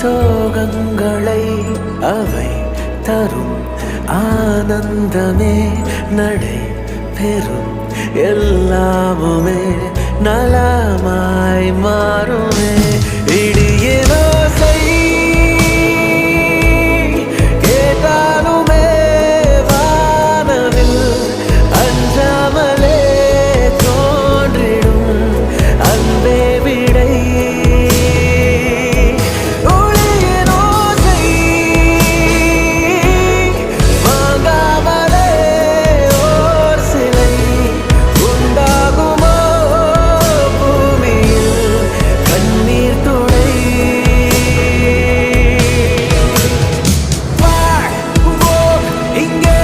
சோகங்களை அவை தரும். ஆனந்தமே நடை பெறும். எல்லாமுமே நலா Ninguém